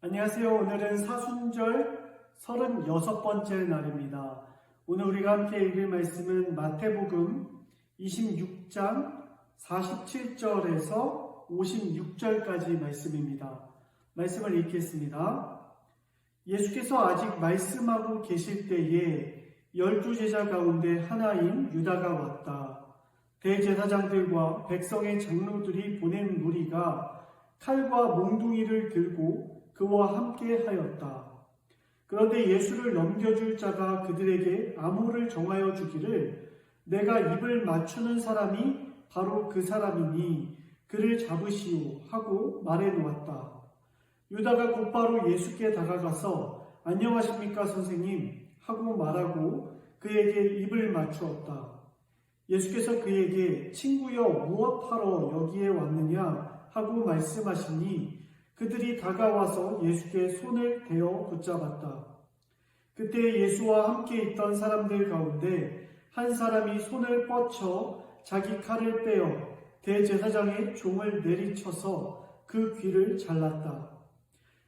안녕하세요. 오늘은 사순절 36번째 날입니다. 오늘 우리가 함께 읽을 말씀은 마태복음 26장 47절에서 56절까지 말씀입니다. 말씀을 읽겠습니다. 예수께서 아직 말씀하고 계실 때에 열두 제자 가운데 하나인 유다가 왔다. 대제사장들과 백성의 장로들이 보낸 무리가 칼과 몽둥이를 들고 그와 함께 하였다. 그런데 예수를 넘겨줄 자가 그들에게 암호를 정하여 주기를 내가 입을 맞추는 사람이 바로 그 사람이니 그를 잡으시오 하고 말해 놓았다. 유다가 곧바로 예수께 다가가서 안녕하십니까 선생님 하고 말하고 그에게 입을 맞추었다. 예수께서 그에게 친구여 무엇하러 여기에 왔느냐 하고 말씀하시니 그들이 다가와서 예수께 손을 대어 붙잡았다. 그때 예수와 함께 있던 사람들 가운데 한 사람이 손을 뻗쳐 자기 칼을 빼어 대제사장의 종을 내리쳐서 그 귀를 잘랐다.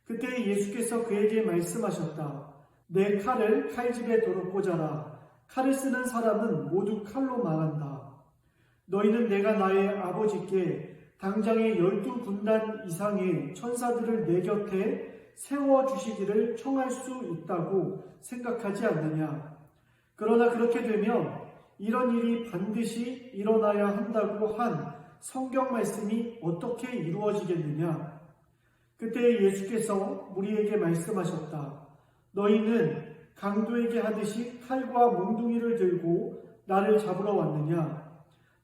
그때 예수께서 그에게 말씀하셨다. 내 칼을 칼집에 도로 꽂아라. 칼을 쓰는 사람은 모두 칼로 망한다. 너희는 내가 나의 아버지께 당장의 열두 군단 이상의 천사들을 내 곁에 세워주시기를 청할 수 있다고 생각하지 않느냐. 그러나 그렇게 되면 이런 일이 반드시 일어나야 한다고 한 성경 말씀이 어떻게 이루어지겠느냐. 그때 예수께서 우리에게 말씀하셨다. 너희는 강도에게 하듯이 칼과 몽둥이를 들고 나를 잡으러 왔느냐.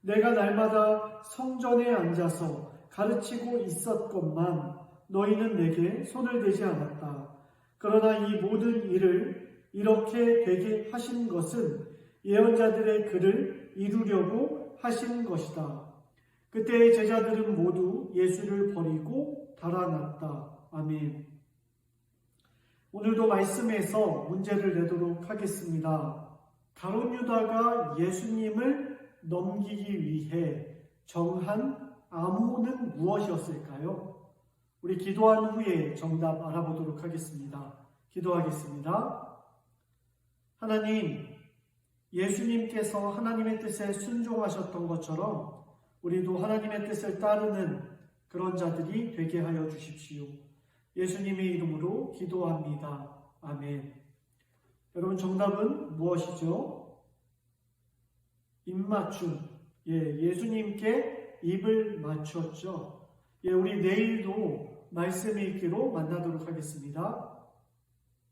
내가 날마다 성전에 앉아서 가르치고 있었건만 너희는 내게 손을 대지 않았다. 그러나 이 모든 일을 이렇게 되게 하신 것은 예언자들의 글을 이루려고 하신 것이다. 그때의 제자들은 모두 예수를 버리고 달아났다. 아멘. 오늘도 말씀에서 문제를 내도록 하겠습니다. 가론 유다가 예수님을 넘기기 위해 정한 암호는 무엇이었을까요? 우리 기도한 후에 정답 알아보도록 하겠습니다. 기도하겠습니다. 하나님, 예수님께서 하나님의 뜻에 순종하셨던 것처럼 우리도 하나님의 뜻을 따르는 그런 자들이 되게 하여 주십시오. 예수님의 이름으로 기도합니다. 아멘. 여러분 정답은 무엇이죠? 입맞춤. 예, 예수님께 입을 맞췄죠. 예, 우리 내일도 말씀 읽기로 만나도록 하겠습니다.